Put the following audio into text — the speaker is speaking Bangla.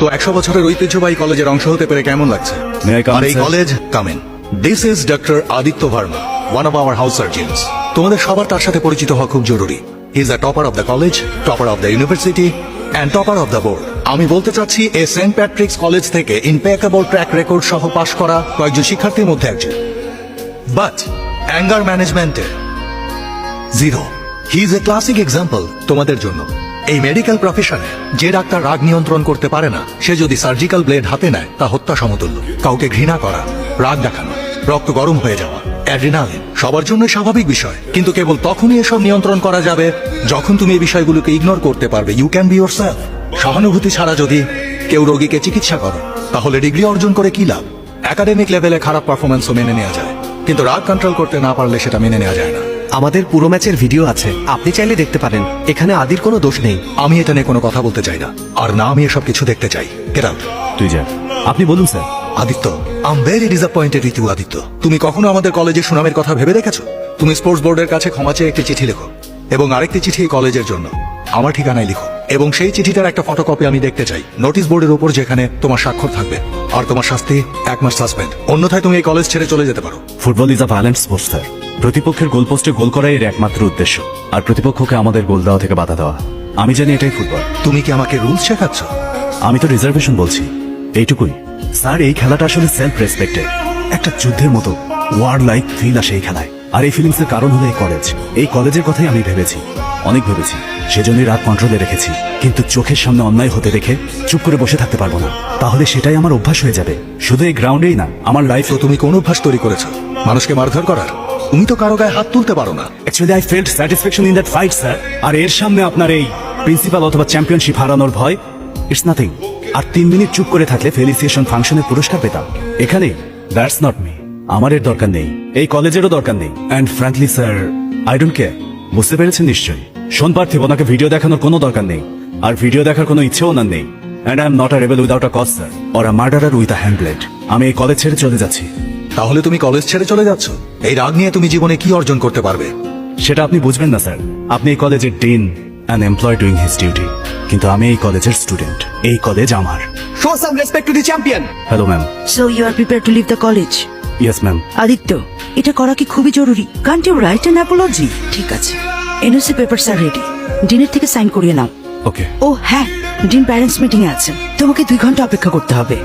তো একশো বছরের ঐতিহ্যবাহী কলেজের অংশ হতে পেরে কেমন লাগছে? আর এই? College come in this is doctor Aditya Verma one of our house surgeons তোমাদের সবার তার সাথে পরিচিত হওয়া খুব জরুরি। Is a topper of the college topper of the university and topper of the board আমি বলতে চাচ্ছি এ সেন্ট প্যাট্রিক্স কলেজ থেকে ইনপেকেবল ট্র্যাক রেকর্ড সহ পাশ করা কয়েকজন শিক্ষার্থীর মধ্যে একজন। বাট অ্যাঙ্গার ম্যানেজমেন্টে zero he is a classic example তোমাদের জন্য। এই মেডিকেল প্রফেশনে যে ডাক্তার রাগ নিয়ন্ত্রণ করতে পারে না, সে যদি সার্জিক্যাল ব্লেড হাতে নেয়, তা হত্যা সমতুল্য। কাউকে ঘৃণা করা, রাগ দেখানো, রক্ত গরম হয়ে যাওয়া অ্যাড্রিনালিন সবার জন্য স্বাভাবিক বিষয়। কিন্তু কেবল তখনই এসব নিয়ন্ত্রণ করা যাবে যখন তুমি এই বিষয়গুলোকে ইগনোর করতে পারবে। You can be yourself সহানুভূতি ছাড়া যদি কেউ রোগীকে চিকিৎসা করে, তাহলে ডিগ্রি অর্জন করে কি লাভ? একাডেমিক লেভেলে খারাপ পারফরমেন্সও মেনে নেওয়া যায়। কিন্তু রাগ কন্ট্রোল করতে না পারলে সেটা মেনে নেওয়া যায় না। আমাদের পুরো ম্যাচের ভিডিও আছে। আপনি চাইলে দেখতে পারেন। এখানে আদির কোনো দোষ নেই। আমি এটা নিয়ে কোনো কথা বলতে চাই না। আর না আমি এসব কিছু দেখতে চাই। Out. তুই যা। আপনি বলুন sir. Aditya am very disappointed with you Aditya. তুমি কখনো আমাদের কলেজের সুনামের কথা ভেবে দেখেছ? তুমি স্পোর্টস বোর্ডের কাছে ক্ষমা চেয়ে একটি চিঠি লেখো এবং আরেকটি চিঠি এই কলেজের জন্য। আমার ঠিকানায় লিখো। এবং সেই চিঠিটার একটা ফটোকপি আমি দেখতে চাই। নোটিশ বোর্ডের উপর যেখানে তোমার স্বাক্ষর থাকবে। আর তোমার শাস্তি এক মাস সাসপেন্ড অন্যথায় তুমি এই কলেজ ছেড়ে চলে যেতে পারো। Football is a violent sports sir প্রতিপক্ষের গোলপোস্টে গোল করাই এর একমাত্র উদ্দেশ্য। আর প্রতিপক্ষকে আমাদের গোল দেওয়া থেকে বাধা দেওয়া। আমি জানি এটাই ফুটবল। তুমি কি আমাকে রুলস শেখাচ্ছ? আমি তো রিজার্ভেশন বলছি। এইটুকুই। স্যার এই খেলাটা আসলে সেলফ রেসপেক্টেড একটা যুদ্ধের মতো ওয়ার লাইক ফিল আসে এই খেলায়। আর এই ফিলিংসের কারণ হলো এই কলেজ এই কলেজের কথাই আমি ভেবেছি। অনেক ভেবেছি। সেজন্যই রাগ কন্ট্রোলে রেখেছি। কিন্তু চোখের সামনে অন্যায় হতে দেখে চুপ করে বসে থাকতে পারব না। তাহলে সেটাই আমার অভ্যাস হয়ে যাবে। শুধু এই গ্রাউন্ডেই না আমার লাইফ তো তুমি কোন অভ্যাস তৈরি করেছ? মানুষকে মারধর করার? তুমি তো কারও গায়ে হাত তুলতে পারো না। Actually I felt satisfaction in that fight sir আর এর সামনে আপনার এই প্রিন্সিপাল অথবা চ্যাম্পিয়নশিপ হারানোর ভয় ইটস নাথিং আর তিন মিনিট চুপ করে থাকলে ফেলিসিয়েশন ফাংশনের পুরস্কার পেতাম। এখানে দ্যাটস নট মি আমার এর দরকার নেই। এই কলেজেরও দরকার নেই। And frankly sir I don't care বুঝতে পেরেছেন নিশ্চয়ই। শোন পার্থিব, ওনাকে ভিডিও দেখানোর কোনো দরকার নেই। আর ভিডিও দেখার কোনো ইচ্ছেও ওনার নেই। And I am not a rebel without a cause sir a murderer with a handblade আমি এই কলেজ ছেড়ে চলে যাচ্ছি। তাহলে তুমি কলেজ ছেড়ে চলে যাচ্ছ? এই রাগ নিয়ে তুমি জীবনে কি অর্জন করতে পারবে? সেটা আপনি বুঝবেন না স্যার। আপনি এই কলেজের dean and employ doing his duty কিন্তু আমি এই কলেজের স্টুডেন্ট এই কলেজ আমার। Show some respect to the champion hello ma'am So you are prepared to leave the college? Yes ma'am Aditya এটা করা কি খুবই জরুরি? Can't you write an apology ঠিক আছে। এনওসি পেপারস আর রেডি ডিনের থেকে সাইন করিয়ে নাও। ওকে ও হ্যাঁ। ডিন প্যারেন্টস মিটিং এ আছেন। তোমাকে দুই ঘণ্টা অপেক্ষা করতে হবে।